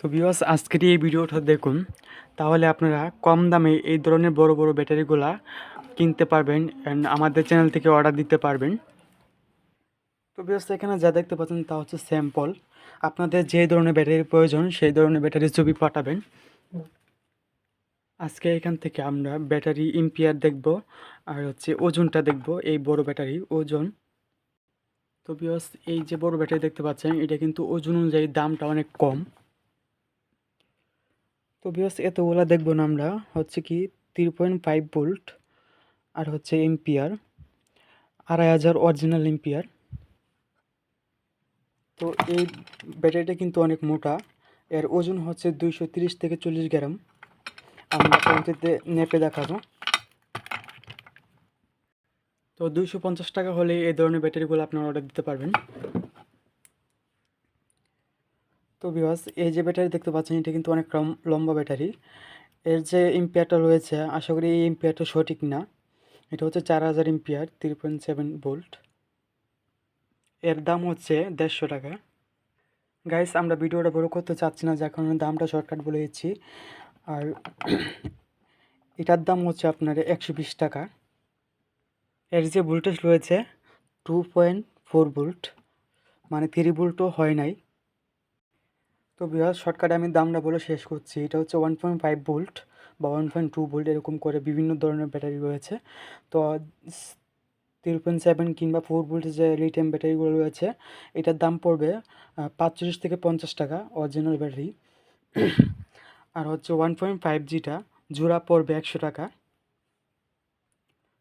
তো বিকজ আজকের এই ভিডিওটা দেখুন। তাহলে আপনারা কম দামে এই ধরনের বড় বড় ব্যাটারিগুলা কিনতে পারবেন অ্যান্ড আমাদের চ্যানেল থেকে অর্ডার দিতে পারবেন। তো বিকজ এখানে যা দেখতে পাচ্ছেন তা হচ্ছে স্যাম্পল আপনাদের যে ধরনের ব্যাটারির প্রয়োজন, সেই ধরনের ব্যাটারির ছবি পাঠাবেন। আজকে এখান থেকে আমরা ব্যাটারি ইম্পিয়ার দেখব আর হচ্ছে ওজনটা দেখব, এই বড় ব্যাটারি ওজন। তো বিকজ এই যে বড় ব্যাটারি দেখতে পাচ্ছেন, এটা কিন্তু ওজন অনুযায়ী দামটা অনেক কম। তো বিকজ এতগুলা দেখব না আমরা। হচ্ছে কি থ্রি পয়েন্ট ফাইভ ভোল্ট আর হচ্ছে এম্পিয়ার আড়াই হাজার অরিজিনাল এম্পিয়ার তো এই ব্যাটারিটা কিন্তু অনেক মোটা। এর ওজন হচ্ছে দুইশো থেকে চল্লিশ গ্রাম। আমরা পরবর্তীতে নেপে দেখাবো। তো দুইশো পঞ্চাশ টাকা হলে এই ধরনের ব্যাটারিগুলো আপনারা অর্ডার দিতে পারবেন। তো বিবাস এই যে ব্যাটারি দেখতে পাচ্ছেন, এটা কিন্তু অনেক লম- লম্বা ব্যাটারি এর যে ইম্পিয়ারটা রয়েছে, আশা করি এই ইম্পিয়ারটা সঠিক না। এটা হচ্ছে চার হাজার ampere three point seven volt এর দাম হচ্ছে দেড়শো টাকা। গাইস আমরা ভিডিওটা বড় করতে চাচ্ছি না, যার কারণে দামটা শর্টকাট বলে দিচ্ছি। আর এটার দাম হচ্ছে আপনার একশো বিশ টাকা। এর যে ভোল্টেজ রয়েছে টু পয়েন্ট ফোর ভোল্ট মানে থ্রি ভোল্টও হয় নাই। তো বিহার শর্টকাটে আমি দামটা বলে শেষ করছি। এটা হচ্ছে ওয়ান পয়েন্ট ফাইভ ভোল্ট বা ওয়ান পয়েন্ট টু ভোল্ট এরকম করে বিভিন্ন ধরনের ব্যাটারি রয়েছে। তো থ্রি পয়েন্ট সেভেন কিংবা ফোর ভোল্টের যে লিথিয়াম ব্যাটারিগুলো রয়েছে, এটার দাম পড়বে পাঁচচল্লিশ থেকে পঞ্চাশ টাকা অরিজিনাল ব্যাটারি আর হচ্ছে ওয়ান পয়েন্ট ফাইভ জিটা জোড়া পড়বে একশো টাকা।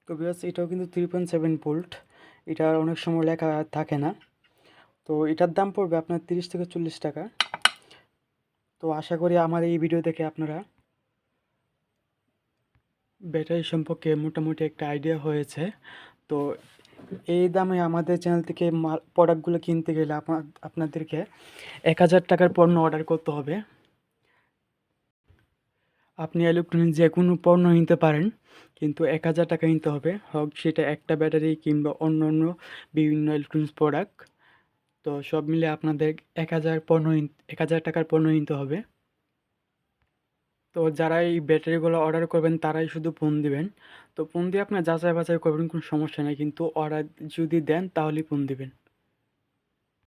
তো বিকজ এটাও কিন্তু থ্রি পয়েন্ট সেভেন ভোল্ট এটার অনেক সময় লেখা থাকে না। তো এটার দাম পড়বে আপনার তিরিশ থেকে চল্লিশ টাকা। তো আশা করি আমার এই ভিডিও দেখে আপনারা ব্যাটারি সম্পর্কে মোটামুটি একটা আইডিয়া হয়েছে। তো এই দামে আমাদের চ্যানেল থেকে প্রোডাক্টগুলো কিনতে গেলে আপনাদেরকে এক হাজার টাকার পণ্য অর্ডার করতে হবে। আপনি ইলেকট্রনিক যে কোনো পণ্য নিতে পারেন, কিন্তু এক হাজার টাকা নিতে হবে। হোক, সেটা একটা ব্যাটারি কিংবা অন্য অন্য বিভিন্ন ইলেকট্রনিক্স প্রোডাক্ট তো সব মিলে আপনাদের এক হাজার পণ্য এক হাজার টাকার পণ্য নিতে হবে। তো যারা এই ব্যাটারিগুলো অর্ডার করবেন, তারাই শুধু ফোন দিবেন। তো ফোন দিয়ে আপনার যাচাই বাছাই করবেন, কোনো সমস্যা নেই। কিন্তু অর্ডার যদি দেন, তাহলেই ফোন দিবেন।